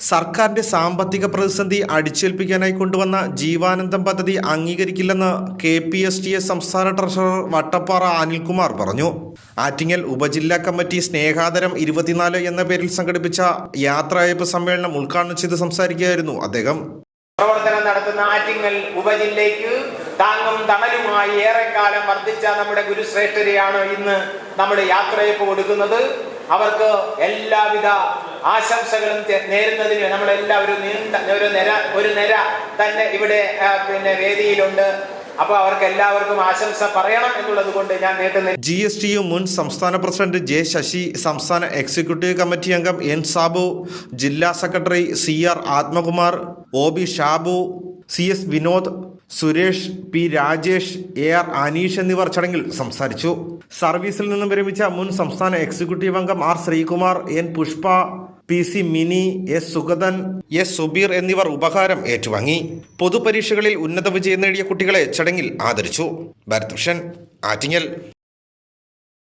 സർക്കാരിന്റെ സാമ്പത്തിക പ്രതിസന്ധി അടിച്ചേൽപ്പിക്കാനായി കൊണ്ടുവന്ന ജീവാനന്ദം പദ്ധതി അംഗീകരിക്കില്ലെന്ന് K P S T S സംസ്ഥാന ട്രഷറർ വട്ടപ്പാറ അനിൽകുമാർ പറഞ്ഞു. ആറ്റിങ്ങൽ ഉപജില്ലാ കമ്മിറ്റി സ്നേഹാദരം ഇരുപത്തിനാല് എന്ന പേരിൽ സംഘടിപ്പിച്ച യാത്രയപ്പ് സമ്മേളനം ഉദ്ഘാടനം ചെയ്ത് സംസാരിക്കുകയായിരുന്നു അദ്ദേഹം. പ്രവർത്തനം നടത്തുന്ന ആറ്റിങ്ങൽ ഉപജില്ലയ്ക്ക് താങ്ങും തണലുമായി ഏറെക്കാലം വർദ്ധിച്ച നമ്മുടെ ഗുരുശ്രേഷ്ഠരെയാണ് ഇന്ന് നമ്മുടെ യാത്രയപ്പ് കൊടുക്കുന്നത്. അവർക്ക് എല്ലാവിധ ആശംസകളും നേരുന്നതിന് നമ്മളെല്ലാവരും നീണ്ട ഒരു നിര ഒരു നിര തന്നെ ഇവിടെ പിന്നെ വേദിയിലുണ്ട്. അപ്പൊ അവർക്ക് എല്ലാവർക്കും ആശംസ പറയണം എന്നുള്ളത് കൊണ്ട് ഞാൻ നീട്ടുന്നില്ല ജി എസ് ടി യു മുൻ സംസ്ഥാന പ്രസിഡന്റ് ജെ ശശി സംസ്ഥാന എക്സിക്യൂട്ടീവ് കമ്മിറ്റി അംഗം എൻ സാബു ജില്ലാ secretary C R Athmakumar O B Shabu C S Vinod Suresh P Rajesh A R Aneesh എന്നിവർ ചടങ്ങിൽ സംസാരിച്ചു. സർവീസിൽ നിന്നും വിരമിച്ച മുൻ സംസ്ഥാന എക്സിക്യൂട്ടീവ് അംഗം R Sreekumar N Pushpa P C Mini S Sugathan S Subeer എന്നിവർ ഉപഹാരം ഏറ്റുവാങ്ങി. പൊതുപരീക്ഷകളിൽ ഉന്നത വിജയം നേടിയ കുട്ടികളെ ചടങ്ങിൽ ആദരിച്ചു. ഭരത് ഭൂഷൺ ആറ്റിങ്ങൽ.